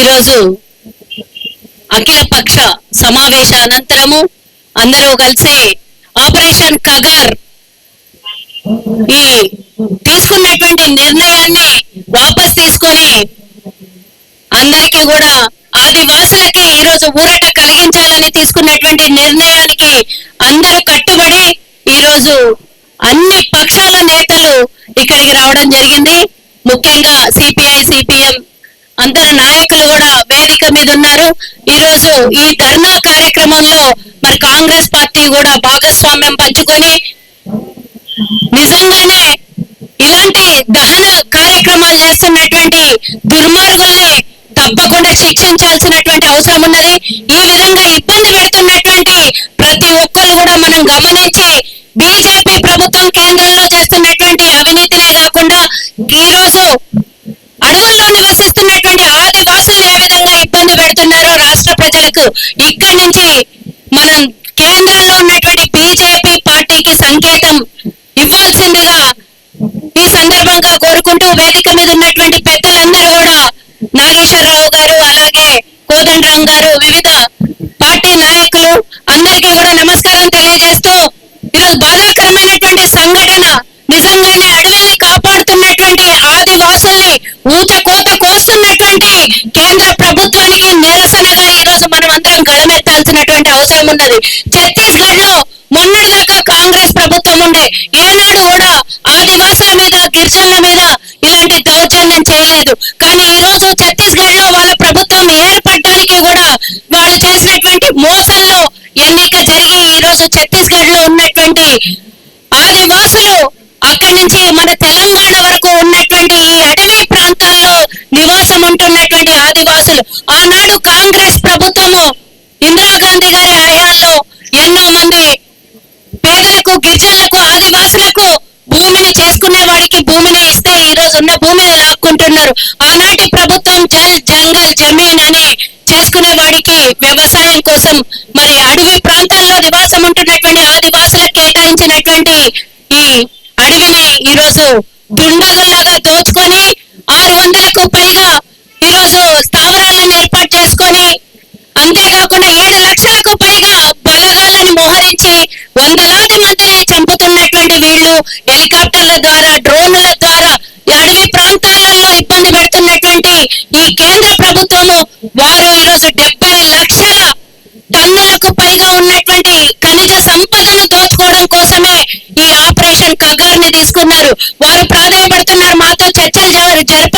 ఈరోజు అఖిల పక్ష సమావేశ అనంతరము అందరూ కలిసి ఆపరేషన్ కగర్ ఈ తీసుకున్నటువంటి నిర్ణయాన్ని వాపస్ తీసుకొని అందరికీ కూడా ఆదివాసులకి ఈరోజు ఊరట కలిగించాలని తీసుకున్నటువంటి నిర్ణయానికి అందరూ కట్టుబడి ఈరోజు అన్ని పక్షాల నేతలు ఇక్కడికి రావడం జరిగింది. ముఖ్యంగా సిపిఐ సిపిఎం అందరు నాయకులు కూడా వేదిక మీద ఉన్నారు. ఈ రోజు ఈ ధర్నా కార్యక్రమంలో మరి కాంగ్రెస్ పార్టీ కూడా భాగస్వామ్యం పంచుకొని నిజంగానే ఇలాంటి దహన కార్యక్రమాలు చేస్తున్నటువంటి దుర్మార్గుల్ని తప్పకుండా శిక్షించాల్సినటువంటి అవసరం ఉన్నది. ఈ విధంగా ఇబ్బంది పెడుతున్నటువంటి ప్రతి ఒక్కరు కూడా మనం గమనించి బీజేపీ ప్రభుత్వం రాష్ట్ర ప్రజలకు ఇక్కడి నుంచి మనం కేంద్రంలో ఉన్నటువంటి బీజేపీ పార్టీకి సంకేతం ఇవ్వాల్సిందిగా ఈ సందర్భంగా కోరుకుంటూ వేదిక మీద ఉన్నటువంటి పెద్దలందరూ కూడా నాగేశ్వరరావు గారు అలాగే కోదండరాం గారు వివిధ పార్టీ నాయకులు అందరికీ కూడా నమస్కారం తెలియజేస్తూ ఈరోజు బాధాకరమైనటువంటి సంఘటన నిజంగానే అడవిని కాపాడుతున్నటువంటి ఆదివాసుల్ని ఊచకోత కోస్తున్నటువంటి కేంద్ర అవసరం ఉన్నది. ఛత్తీస్గఢ్లో మొన్నటిదాకా కాంగ్రెస్ ప్రభుత్వం ఉండే. ఏనాడు కూడా ఆదివాసుల మీద గిరిజనుల మీద ఇలాంటి దౌర్జన్యం చేయలేదు. కానీ ఈ రోజు ఛత్తీస్గఢ్లో వాళ్ళ ప్రభుత్వం ఏర్పడడానికి కూడా వాళ్ళు చేసినటువంటి మోసంలో ఎన్నిక జరిగి ఈ రోజు ఛత్తీస్గఢ్లో ఉన్నటువంటి ఆదివాసులు అక్కడి నుంచి మన తెలంగాణ వరకు ఉన్నటువంటి ఈ అటవీ ప్రాంతాల్లో నివాసం ఉంటున్నటువంటి ఆదివాసులు. ఆనాడు కాంగ్రెస్ ప్రభుత్వము ఇందిరాగాంధీ గారి హయాంలో ఎన్నో మంది పేదలకు గిరిజనులకు ఆదివాసులకు భూమిని చేసుకునే వాడికి భూమిని ఇస్తే ఈ రోజు ఉన్న భూమిని లాక్కుంటున్నారు. ఆనాటి ప్రభుత్వం జల్ జంగల్ జమీన్ అని చేసుకునే వాడికి వ్యవసాయం కోసం మరి అడవి ప్రాంతాల్లో నివాసం ఉంటున్నటువంటి ఆదివాసులకు కేటాయించినటువంటి ఈ అడవిని ఈ రోజు దుండగుల్లాగా దోచుకొని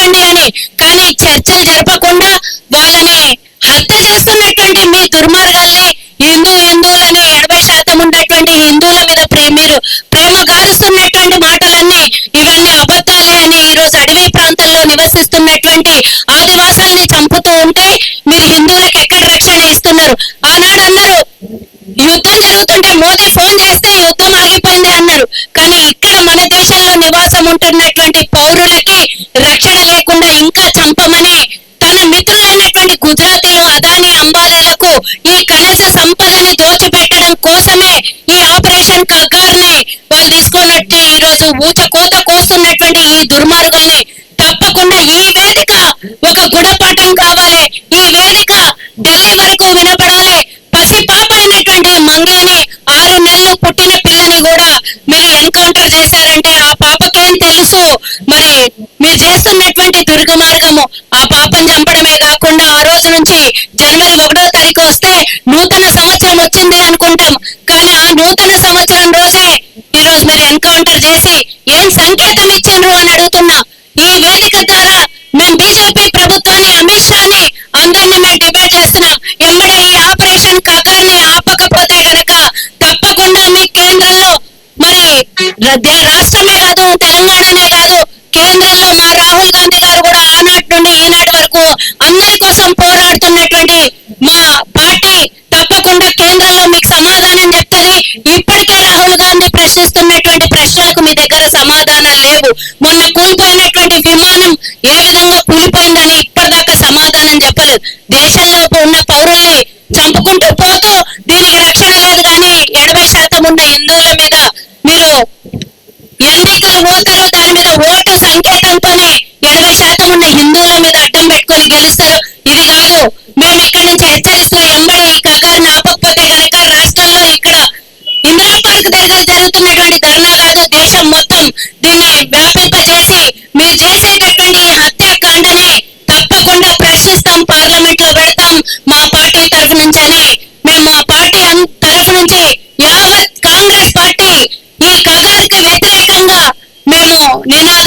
జర- అని కానీ చర్చలు రోజు కోత కోస్తున్నటువంటి ఈ దుర్మార్గుల్ని తప్పకుండా ఈ వేదిక ఒక గుణపాఠం కావాలి. ఈ వేదిక ఢిల్లీ వరకు వినపడాలి. పసి పాప అయినటువంటి మంగళని ఆరు నెలలు పుట్టిన పిల్లని కూడా మీరు ఎన్కౌంటర్ చేశారంటే ఆ పాపకేం తెలుసు? మరి మీరు చేస్తున్నటువంటి దుర్గమార్గము ఆ పాపం చంపడమే కాకుండా ఆ రోజు నుంచి జనవరి ఒకటో తారీఖు వస్తే నూతన ఏం సంకేతం ఇచ్చిండ్రు అని అడుగుతున్నా. ఈ వేదిక ద్వారా మేము బీజేపీ ప్రభుత్వాన్ని అమిత్ షాని అందరినీ మేము డిబేట్ చేస్తున్నాం. ఎంబడే ఈ ఆపరేషన్ కగార్ని ఆపకపోతే గనక తప్పకుండా మీ కేంద్రంలో మరి రాష్ట్రమే కాదు తెలంగాణనే కాదు కేంద్రంలో మా రాహుల్ గాంధీ గారు కూడా ఆనాటి నుండి ఈనాటి వరకు అందరి కోసం పోరాడుతున్నటువంటి మా ఏ విధంగా కూలిపోయిందని ఇప్పటిదాకా సమాధానం చెప్పలేదు. దేశంలో ఉన్న పౌరుల్ని చంపుకుంటూ పోతూ దీనికి రక్షణ లేదు కానీ ఎనభై శాతం ఉన్న హిందువుల మీద మీరు ఎన్నికలు పోతారో దాని మీద ఓటు సంకేతంతోనే ఎనభై శాతం ఉన్న హిందువుల మీద అడ్డం పెట్టుకొని గెలుస్తారు. 你呢？